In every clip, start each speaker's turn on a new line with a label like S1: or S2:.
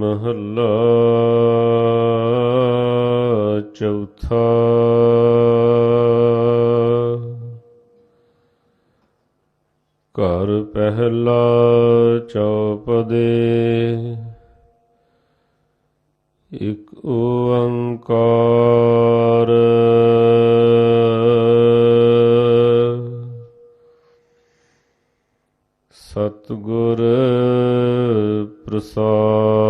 S1: ਮਹੱਲਾ ਚੌਥਾ। ਘਰ ਪਹਿਲਾ ਚੌਪਦੇ ਇਕ ਓੰਕਾਰ। ਸਤਿਗੁਰ ਪ੍ਰਸਾਦ।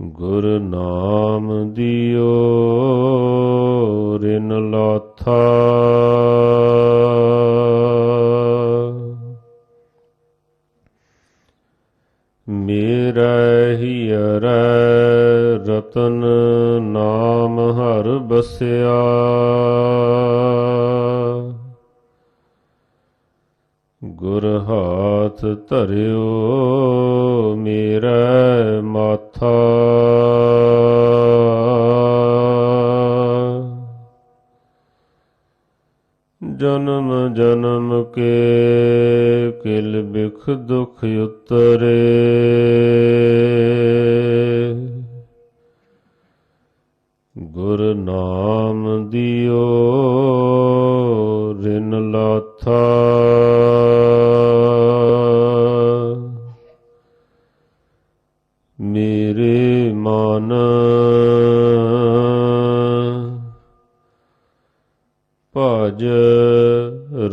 S1: ਗੁਰ ਨਾਮ ਦਿਓ, ਰਿਨ ਲਾਥਾ। ਮੇਰਾ ਹੀਰ ਰਤਨ ਨਾਮ ਹਰ ਬਸਿਆ। ਗੁਰ ਹਾਥ ਧਰਿਓ, ਮੇਰਾ ਮਾ ਮਾਥਾ ਜਨਮ ਜਨਮ ਕੇ ਕਿਲ ਬਿਖ ਦੁਖ ਉਤਰੇ। ਗੁਰ ਨਾਮ ਦਿਓ।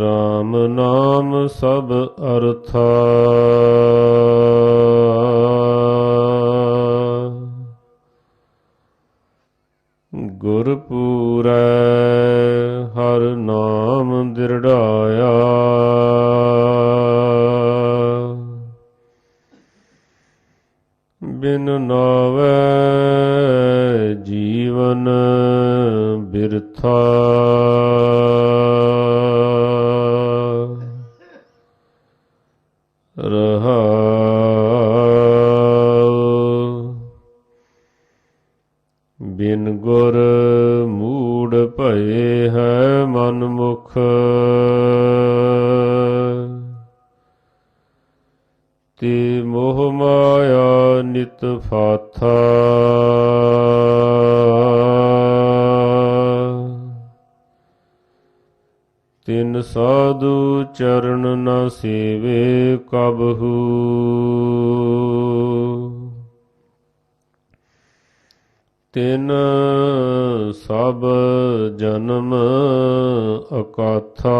S1: RAM ਨਾਮ ਸਭ ਅਰਥਾ। ਗੁਰਪੂਰੈ ਹਰ ਨਾਮ ਦਿਰੜਾਇਆ। ਬਿਨ ਨਾਵੈ ਨਿਤ ਫਾਥਾ। ਤਿਨ ਸਾਧੂ ਚਰਨ ਨ ਸੇਵੇ ਕਬਹੂ ਤਿਨ ਸਭ ਜਨਮ ਅਕਾਥਾ।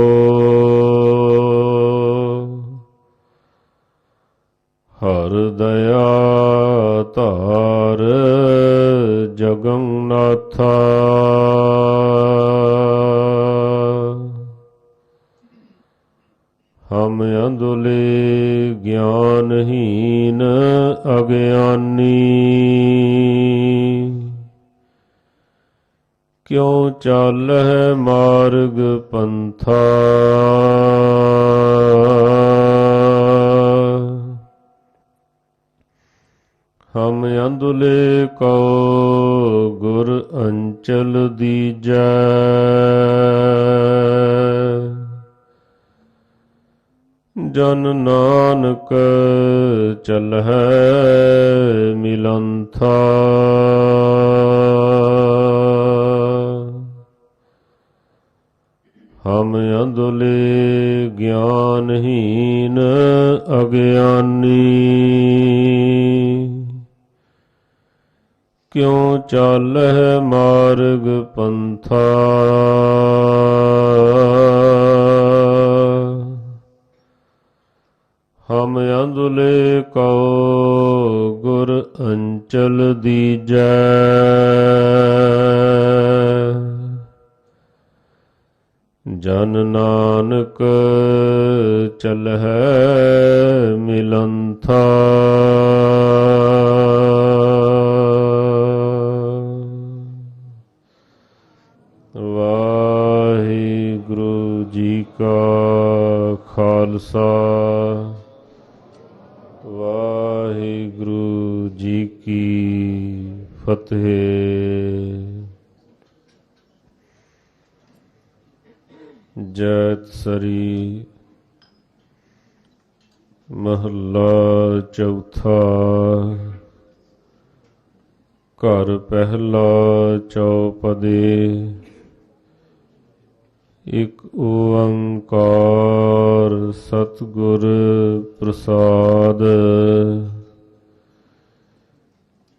S1: ਜਗੰਨਾਥਾ ਹਮ ਅੰਧੁਲੇ ਗਿਆਨਹੀਨ ਅਗਿਆਨੀ। ਕਿਉ ਚਾਲਹਿ ਮਾਰਗ ਪੰਥਾ? ਹਮ ਅੰਦੁਲੇ ਕੋ ਅੰਚਲ ਦੀਜੈ ਜਨ ਨਾਨਕ ਚਲਹਿ ਮਿਲੰਥਾ। ਹਮ ਅੰਧਲੇ ਗਿਆਨਹੀਨ ਅਗਿਆਨੀ। ਕਿਉਂ ਚਾਲਹਿ ਮਾਰਗ ਪੰਥਾ। ਹਮ ਅੰਦੁਲੇ ਕਉ ਗੁਰ ਅੰਚਲ ਦੀਜੈ। ਜਨ ਨਾਨਕ ਚਲਹਿ ਵਾਹਿਗੁਰੂ ਜੀ ਕੀ ਫਤਿਹ। ਜੈਤ ਸਰੀ ਮਹੱਲਾ ਚੌਥਾ। ਘਰ ਪਹਿਲਾ ਚੌਪਦੇ। ਇਕ ਓੰਕਾਰ ਸਤਿਗੁਰ ਪ੍ਰਸਾਦ।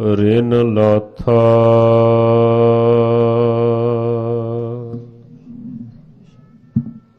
S1: ਰਿਨ ਲਾਥਾ।